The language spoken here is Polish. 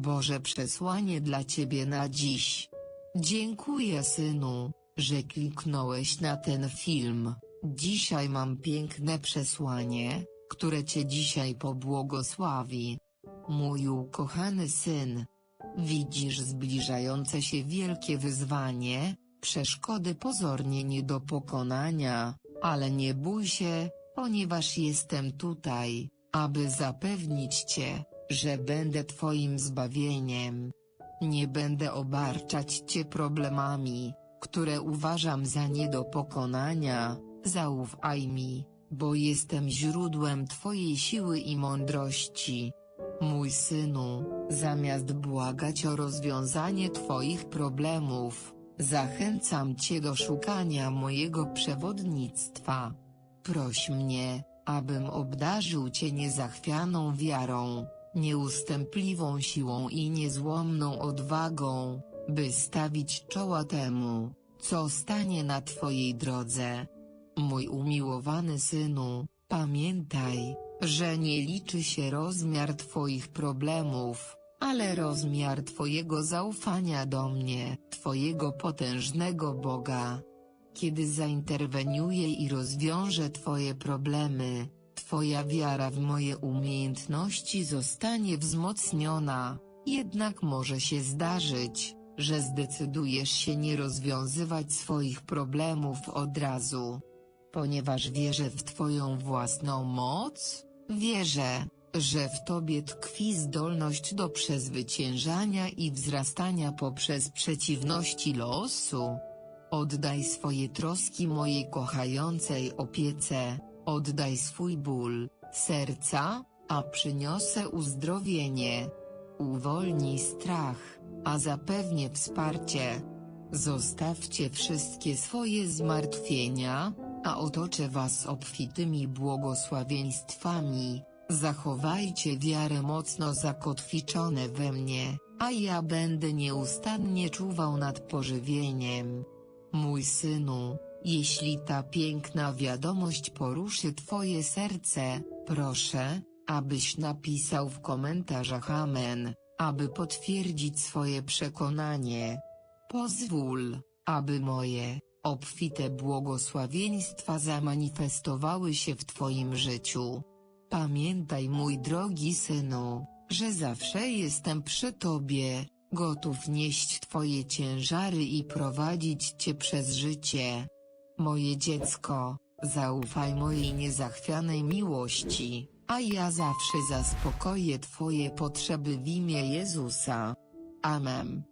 Boże przesłanie dla Ciebie na dziś. Dziękuję synu, że kliknąłeś na ten film. Dzisiaj mam piękne przesłanie, które Cię dzisiaj pobłogosławi. Mój ukochany syn. Widzisz zbliżające się wielkie wyzwanie, przeszkody pozornie nie do pokonania, ale nie bój się, ponieważ jestem tutaj, aby zapewnić Cię, że będę Twoim zbawieniem. Nie będę obarczać Cię problemami, które uważam za nie do pokonania, zaufaj mi, bo jestem źródłem Twojej siły i mądrości. Mój synu, zamiast błagać o rozwiązanie Twoich problemów, zachęcam Cię do szukania mojego przewodnictwa. Proś mnie, abym obdarzył Cię niezachwianą wiarą, nieustępliwą siłą i niezłomną odwagą, by stawić czoła temu, co stanie na Twojej drodze. Mój umiłowany synu, pamiętaj, że nie liczy się rozmiar Twoich problemów, ale rozmiar Twojego zaufania do mnie, Twojego potężnego Boga. Kiedy zainterweniuję i rozwiążę Twoje problemy, Twoja wiara w moje umiejętności zostanie wzmocniona, jednak może się zdarzyć, że zdecydujesz się nie rozwiązywać swoich problemów od razu. Ponieważ wierzę w Twoją własną moc, wierzę, że w Tobie tkwi zdolność do przezwyciężania i wzrastania poprzez przeciwności losu. Oddaj swoje troski mojej kochającej opiece, oddaj swój ból, serca, a przyniosę uzdrowienie. Uwolnij strach, a zapewnię wsparcie. Zostawcie wszystkie swoje zmartwienia, a otoczę was obfitymi błogosławieństwami. Zachowajcie wiarę mocno zakotwiczone we mnie, a ja będę nieustannie czuwał nad pożywieniem. Mój synu, jeśli ta piękna wiadomość poruszy twoje serce, proszę, abyś napisał w komentarzach Amen, aby potwierdzić swoje przekonanie. Pozwól, aby moje, obfite błogosławieństwa zamanifestowały się w Twoim życiu. Pamiętaj mój drogi synu, że zawsze jestem przy Tobie, gotów nieść Twoje ciężary i prowadzić Cię przez życie. Moje dziecko, zaufaj mojej niezachwianej miłości, a ja zawsze zaspokoję Twoje potrzeby w imię Jezusa. Amen.